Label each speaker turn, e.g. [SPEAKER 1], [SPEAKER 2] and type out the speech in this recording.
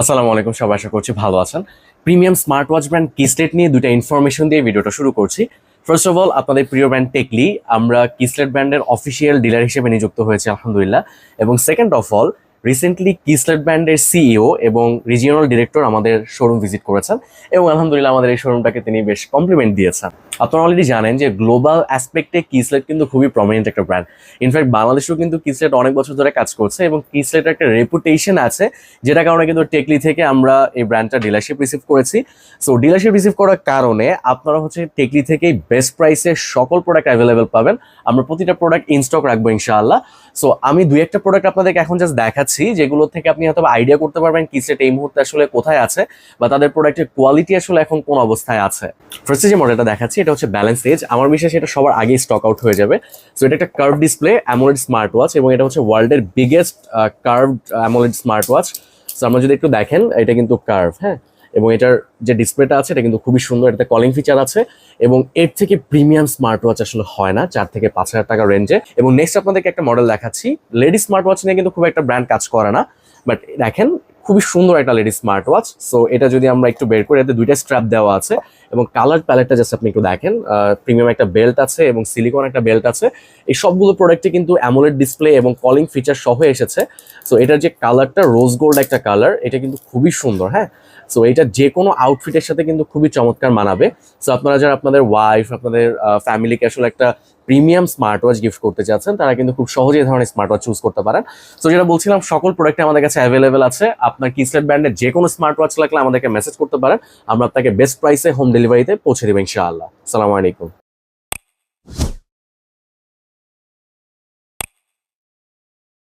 [SPEAKER 1] আসসালামু আলাইকুম সবাই, আশা করছি ভালো আছেন। Premium smart watch brand Kieslect নিয়ে দুটো ইনফরমেশন দিয়ে ভিডিওটা শুরু করছি। ফার্স্ট অফ অল আপনাদের প্রিয় ব্র্যান্ড টেকলি আমরা কিসলেট ব্র্যান্ডের অফিসিয়াল ডিলার হিসেবে নিযুক্ত হয়েছে, আলহামদুলিল্লাহ। এবং second of all recently Kieslect ব্র্যান্ডের সিইও এবং রিজিওনাল ডিরেক্টর আমাদের শোরুম ভিজিট করেছেন। এবং আলহামদুলিল্লাহ, আমাদের এই শোরুমটাকে তিনি বেশ কমপ্লিমেন্ট দিয়েছেন। আপনারা অলরেডি জানেন যে গ্লোবাল অ্যাসপেক্টে কিসলেট কিন্তু খুবই প্রমিনেন্ট একটা ব্র্যান্ড ইনফ্যাক্ট বাংলাদেশেও কিন্তু কিসলেট অনেক বছর ধরে কাজ করছে এবং কিসলেটের একটা রেপুটেশন আছে যেটা কারণে কিন্তু টেকলি থেকে আমরা এই ব্র্যান্ডটা ডিলারশিপ রিসিভ করেছি। সো ডিলারশিপ রিসিভ করার কারণে আপনারা হচ্ছে টেকলি থেকেই বেস্ট প্রাইসে সকল প্রোডাক্ট অ্যাভেলেবেল পাবেন। আমরা প্রতিটা প্রোডাক্ট ইনস্টক রাখব ইনশাআল্লাহ। সো আমি দুই একটা প্রোডাক্ট আপনাদেরকে এখন জাস্ট দেখাচ্ছি, যেগুলো থেকে আপনি হয়তো আইডিয়া করতে পারবেন কিসেট এই মুহূর্তে আসলে কোথায় আছে বা তাদের প্রোডাক্টের কোয়ালিটি আসলে এখন কোন অবস্থায় আছে। ফার্স্টে যে মডেলটা দেখাচ্ছি এটা হচ্ছে ব্যালেন্স এজ আমার বিশ্বাস এটা সবার আগে স্টক আউট হয়ে যাবে। সো এটা একটা curve display AMOLED smart watch এবং এটা হচ্ছে ওয়ার্ল্ডের biggest curve AMOLED smart watch so আমরা যদি একটু দেখেন, এটা কিন্তু কার্ভ হ্যাঁ? এবং এটার যে ডিসপ্লেটা আছে, এটা কিন্তু খুবই সুন্দর, এটাতে কলিং ফিচার আছে এবং এর থেকে প্রিমিয়াম স্মার্ট ওয়াচ আসলে হয় না, চার থেকে পাঁচ হাজার টাকা রেঞ্জে এবং নেক্সট আপনাদেরকে একটা মডেল দেখাচ্ছি। লেডি স্মার্ট ওয়াচ নিয়ে কিন্তু খুব একটা ব্র্যান্ড কাজ করে না। বাট দেখেন খুবই সুন্দর একটা লেডি স্মার্ট ওয়াচ সো এটা যদি আমরা একটু বের করি, এতে দুইটা স্ট্র্যাপ দেওয়া আছে এবং কালার প্যালেটটা জাস্ট আপনি একটু দেখেন। প্রিমিয়াম একটা বেল্ট আছে এবং সিলিকন একটা বেল্ট আছে। এই সবগুলো প্রোডাক্টে কিন্তু অ্যামোলেড ডিসপ্লে এবং কলিং ফিচার সহ এসেছে। সো এটার যে কালারটা রোজ গোল্ড একটা কালার এটা কিন্তু খুবই সুন্দর হ্যাঁ? সো এটা যে কোনো আউটফিটের সাথে কিন্তু খুবই চমৎকার মানাবে। সো আপনারা যারা আপনাদের ওয়াইফ আপনাদের ফ্যামিলিকে আসলে একটা প্রিমিয়াম স্মার্ট ওয়াচ গিফট করতে চাচ্ছেন, তারা কিন্তু খুব সহজেই এই ধরনের স্মার্ট ওয়াচ চুজ করতে পারেন। তো যেটা বলছিলাম, সকল প্রোডাক্ট আমাদের কাছে অ্যাভেলেবেল আছে। আপনার কিসলেট ব্র্যান্ডের যে কোনো স্মার্ট ওয়াচ লাগলে আমাদেরকে মেসেজ করতে পারেন। আমরা আপনাকে বেস্ট প্রাইসে হোম ডেলিভারিতে পৌঁছে দেবেন ইনশাআল্লাহ। সালামু আলাইকুম।